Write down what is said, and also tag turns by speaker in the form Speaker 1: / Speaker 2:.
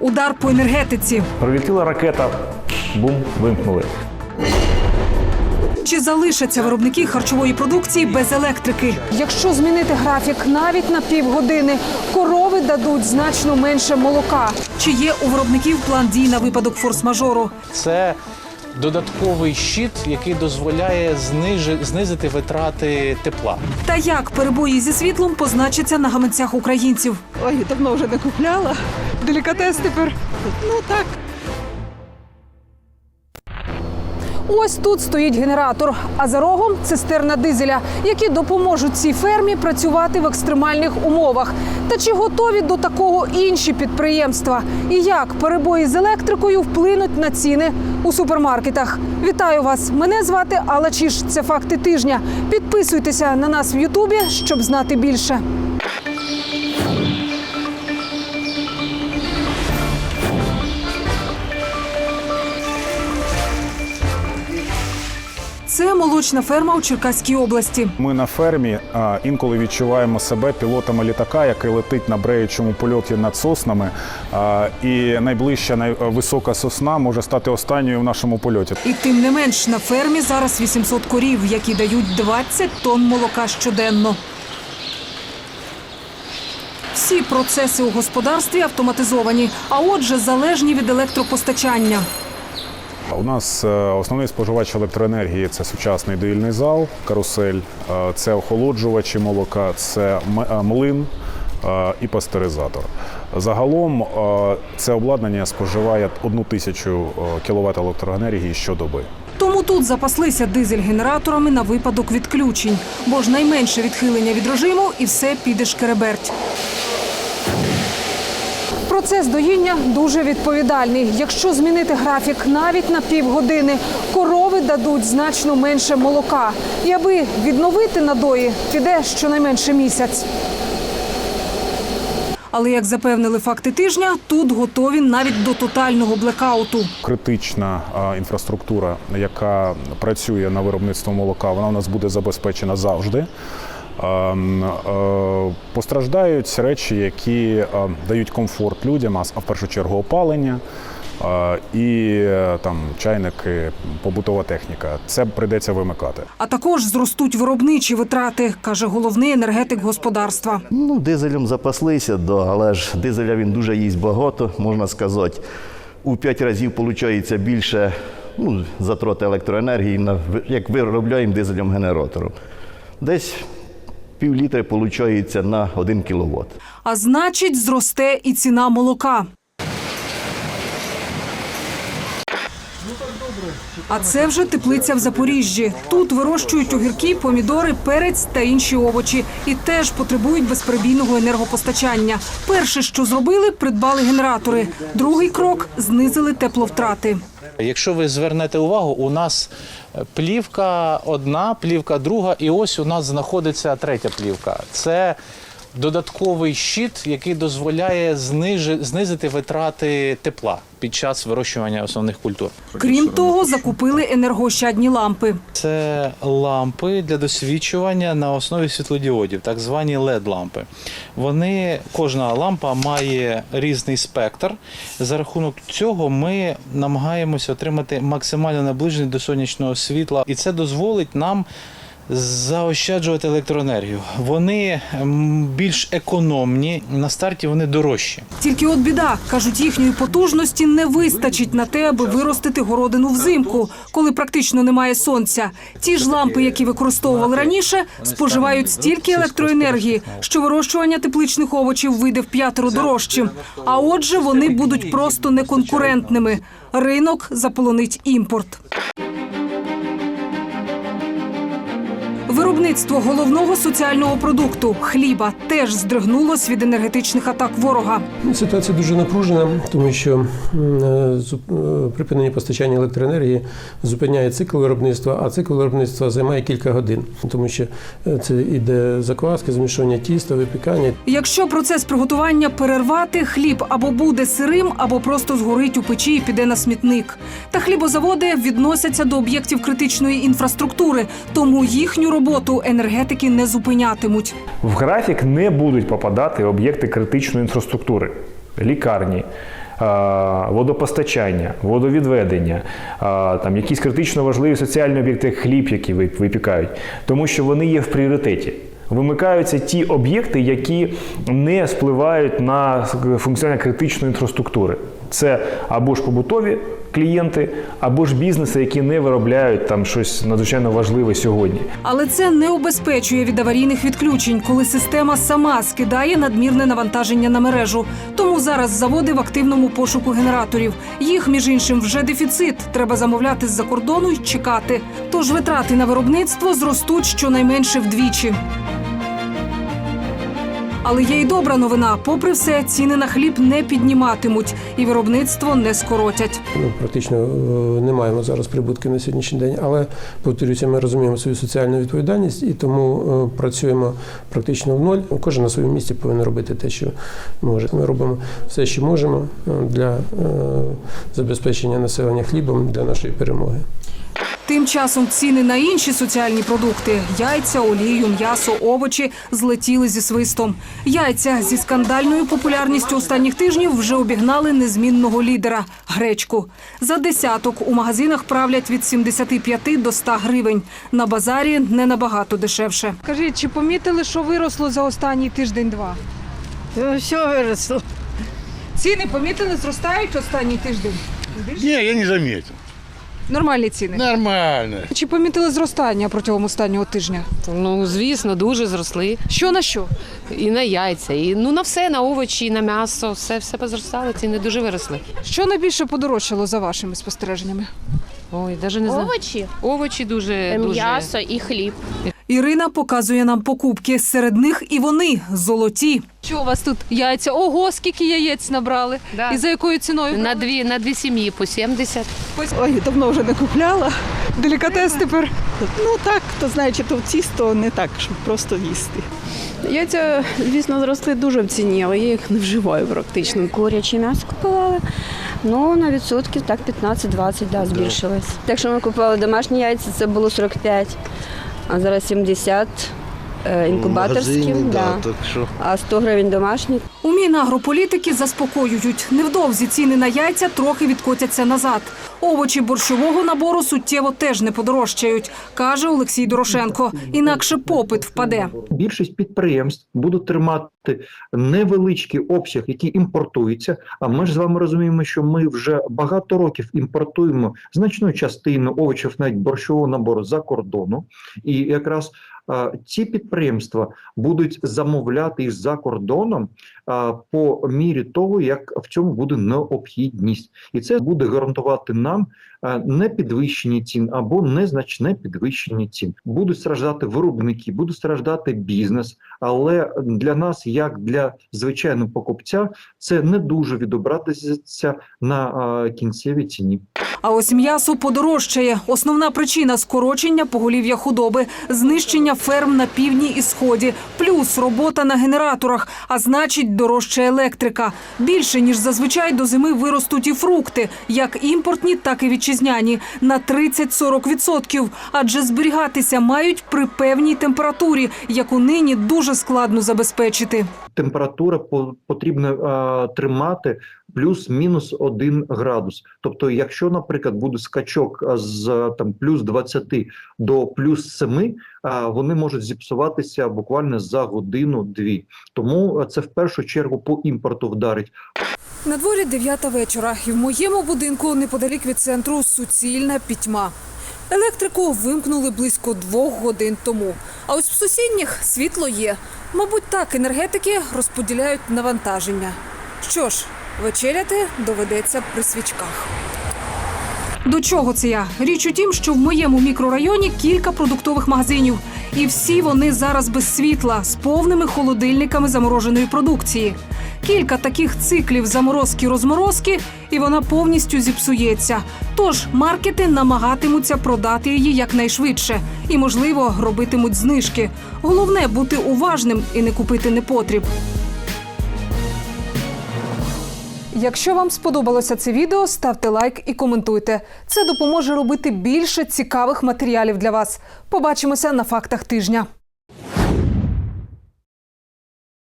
Speaker 1: Удар по енергетиці.
Speaker 2: Прилетіла ракета, бум, вимкнули.
Speaker 1: Чи залишаться виробники харчової продукції без електрики? Якщо змінити графік навіть на півгодини, корови дадуть значно менше молока. Чи є у виробників план дій на випадок форс-мажору?
Speaker 3: Це додатковий щит, який дозволяє знижи- знизити витрати тепла.
Speaker 1: Та як перебої зі світлом позначаться на гаманцях українців?
Speaker 4: Ой, давно вже не купляла.
Speaker 1: Делікатес тепер.
Speaker 4: Ну так.
Speaker 1: Ось тут стоїть генератор, а за рогом цистерна дизеля, які допоможуть цій фермі працювати в екстремальних умовах. Та чи готові до такого інші підприємства? І як перебої з електрикою вплинуть на ціни у супермаркетах? Вітаю вас! Мене звати Алла Чіш. Це факти тижня. Підписуйтеся на нас в Ютубі, щоб знати більше. Це молочна ферма у Черкаській області.
Speaker 5: Ми на фермі а, інколи відчуваємо себе пілотами літака, який летить на бреючому польоті над соснами. А, і найближча най- висока сосна може стати останньою в нашому польоті.
Speaker 1: І тим не менш на фермі зараз 800 корів, які дають 20 тонн молока щоденно. Всі процеси у господарстві автоматизовані, а отже, залежні від електропостачання.
Speaker 5: У нас е, основний споживач електроенергії це сучасний доїльний зал, карусель, е, це охолоджувачі молока, це е, млин і пастеризатор. Загалом це обладнання споживає одну тисячу кВт електроенергії щодоби.
Speaker 1: Тому тут запаслися дизель-генераторами на випадок відключень, бо ж найменше відхилення від режиму і все піде шкереберть. Процес доїння дуже відповідальний. Якщо змінити графік навіть на півгодини, корови дадуть значно менше молока. І аби відновити надої, піде щонайменше місяць. Але як запевнили факти тижня, тут готові навіть до тотального блекауту.
Speaker 5: критична інфраструктура, яка працює на виробництво молока, вона у нас буде забезпечена завжди. Ем, е, Постраждають речі, які е, дають комфорт людям, а в першу чергу опалення е, і там чайники, побутова техніка. Це прийдеться вимикати.
Speaker 1: А також зростуть виробничі витрати, каже головний енергетик господарства.
Speaker 6: Ну, дизелем запаслися, да, але ж дизеля він дуже їсть багато, можна сказати. У 5 разів виходить більше ну, затрат електроенергії, як виробляємо дизелем генератором. Десь пів літра получається на 1 кВт.
Speaker 1: А значить, зросте і ціна молока. А це вже теплиця в Запоріжжі. Тут вирощують огірки, помідори, перець та інші овочі. І теж потребують безперебійного енергопостачання. Перше, що зробили, придбали генератори. Другий крок знизили тепловтрати.
Speaker 3: Якщо ви звернете увагу, у нас плівка одна, плівка друга, і ось у нас знаходиться третя плівка. Це додатковий щит, який дозволяє знижи- знизити витрати тепла під час вирощування основних культур.
Speaker 1: Крім того, закупили енергоощадні лампи.
Speaker 3: Це лампи для досвідчування на основі світлодіодів, так звані LED-лампи. Вони, кожна лампа має різний спектр. За рахунок цього ми намагаємося отримати максимально наближений до сонячного світла, і це дозволить нам. Заощаджувати електроенергію. Вони більш економні, на старті вони дорожчі.
Speaker 1: Тільки от біда кажуть, їхньої потужності не вистачить на те, аби виростити городину взимку, коли практично немає сонця. Ті ж лампи, які використовували раніше, споживають стільки електроенергії, що вирощування тепличних овочів вийде в п'ятеро дорожчим. А отже, вони будуть просто неконкурентними. Ринок заполонить імпорт. Виробництво головного соціального продукту хліба теж здригнулось від енергетичних атак ворога.
Speaker 7: Ну, Ситуація дуже напружена, тому що е, е, припинення постачання електроенергії зупиняє цикл виробництва, а цикл виробництва займає кілька годин, тому що е, це іде закваска, змішування тіста, випікання.
Speaker 1: Якщо процес приготування перервати, хліб або буде сирим, або просто згорить у печі і піде на смітник. Та хлібозаводи відносяться до об'єктів критичної інфраструктури, тому їхню роботу енергетики не зупинятимуть.
Speaker 2: В графік не будуть попадати об'єкти критичної інфраструктури, лікарні, водопостачання, водовідведення, там якісь критично важливі соціальні об'єкти, хліб, які випікають, тому що вони є в пріоритеті. Вимикаються ті об'єкти, які не впливають на функціонування критичної інфраструктури. Це або ж побутові клієнти, або ж бізнеси, які не виробляють там щось надзвичайно важливе сьогодні.
Speaker 1: Але це не убезпечує від аварійних відключень, коли система сама скидає надмірне навантаження на мережу. Тому зараз заводи в активному пошуку генераторів. Їх, між іншим, вже дефіцит. Треба замовляти з-за кордону й чекати. Тож витрати на виробництво зростуть щонайменше вдвічі. Але є й добра новина. Попри все, ціни на хліб не підніматимуть і виробництво не скоротять.
Speaker 7: Ну, практично е, не маємо зараз прибутків на сьогоднішній день, але повторюся, ми розуміємо свою соціальну відповідальність і тому е, працюємо практично в ноль. Кожен на своєму місці повинен робити те, що може. Ми робимо все, що можемо е, для забезпечення населення хлібом для нашої перемоги.
Speaker 1: Тим часом ціни на інші соціальні продукти яйця, олію, м'ясо, овочі злетіли зі свистом. Яйця зі скандальною популярністю останніх тижнів вже обігнали незмінного лідера гречку. За десяток у магазинах правлять від 75 до 100 гривень. На базарі не набагато дешевше. Кажіть, чи помітили, що виросло за останній тиждень-два?
Speaker 4: Все виросло.
Speaker 1: Ціни помітили, зростають останній тиждень.
Speaker 8: Не, я не заметил.
Speaker 1: Нормальні ціни.
Speaker 8: Нормально.
Speaker 1: Чи помітили зростання протягом останнього тижня?
Speaker 9: Ну, звісно, дуже зросли.
Speaker 1: Що на що?
Speaker 9: І на яйця, і ну на все, на овочі, і на м'ясо, все, все позростало, ціни дуже виросли.
Speaker 1: Що найбільше подорожчало за вашими спостереженнями?
Speaker 9: Ой, навіть не знаю.
Speaker 10: Овочі,
Speaker 9: Овочі дуже, дуже.
Speaker 10: м'ясо і хліб.
Speaker 1: Ірина показує нам покупки. Серед них і вони золоті. Що у вас тут яйця? Ого, скільки яєць набрали?
Speaker 9: Да.
Speaker 1: І за якою ціною?
Speaker 9: На дві, на дві сім'ї по 70.
Speaker 4: Ой, давно вже не купляла.
Speaker 1: Делікатес тепер.
Speaker 4: Ну так, хто знає, чи то в тісто, не так, щоб просто їсти.
Speaker 11: Яйця, звісно, зросли дуже в ціні, але я їх не вживаю практично.
Speaker 10: Куряче м'ясо купували. Ну, на відсотків так 15-20 да, збільшилось. Якщо ми купували домашні яйця, це було 45, а зараз 70 е, інкубаторські. да.
Speaker 8: так що.
Speaker 10: А 100 гривень домашні.
Speaker 1: У Мінагрополітики заспокоюють. Невдовзі ціни на яйця трохи відкотяться назад. Овочі борщового набору суттєво теж не подорожчають, каже Олексій Дорошенко. Інакше попит впаде.
Speaker 12: більшість підприємств будуть тримати невеличкий обсяг, який імпортується. А ми ж з вами розуміємо, що ми вже багато років імпортуємо значну частину овочів, навіть борщового набору за кордону, і якраз ці підприємства будуть замовляти за кордоном по мірі того, як в цьому буде необхідність, і це буде гарантувати нам не підвищення цін або незначне підвищення цін. Будуть страждати виробники, буде страждати бізнес, але для нас, як для звичайного покупця, це не дуже відобразиться на кінцевій ціні.
Speaker 1: А ось м'ясо подорожчає. Основна причина скорочення поголів'я худоби, знищення ферм на півдні і сході, плюс робота на генераторах, а значить дорожча електрика. Більше ніж зазвичай до зими виростуть і фрукти, як імпортні, так і вітчизняні, на 30-40%. Адже зберігатися мають при певній температурі, яку нині дуже складно забезпечити.
Speaker 12: Температура по- потрібно тримати плюс-мінус 1 градус. Тобто, якщо, наприклад, буде скачок з там плюс 20 до плюс 7, а, вони можуть зіпсуватися буквально за годину-дві. Тому це в першу чергу по імпорту вдарить.
Speaker 1: На дворі дев'ята вечора, і в моєму будинку неподалік від центру суцільна пітьма. Електрику вимкнули близько двох годин тому. А ось в сусідніх світло є. Мабуть, так енергетики розподіляють навантаження. Що ж, вечеряти доведеться при свічках. До чого це я? Річ у тім, що в моєму мікрорайоні кілька продуктових магазинів, і всі вони зараз без світла з повними холодильниками замороженої продукції. Кілька таких циклів заморозки-розморозки, і вона повністю зіпсується. Тож маркети намагатимуться продати її якнайшвидше і, можливо, робитимуть знижки. Головне бути уважним і не купити непотріб. Якщо вам сподобалося це відео, ставте лайк і коментуйте. Це допоможе робити більше цікавих матеріалів для вас. Побачимося на фактах тижня.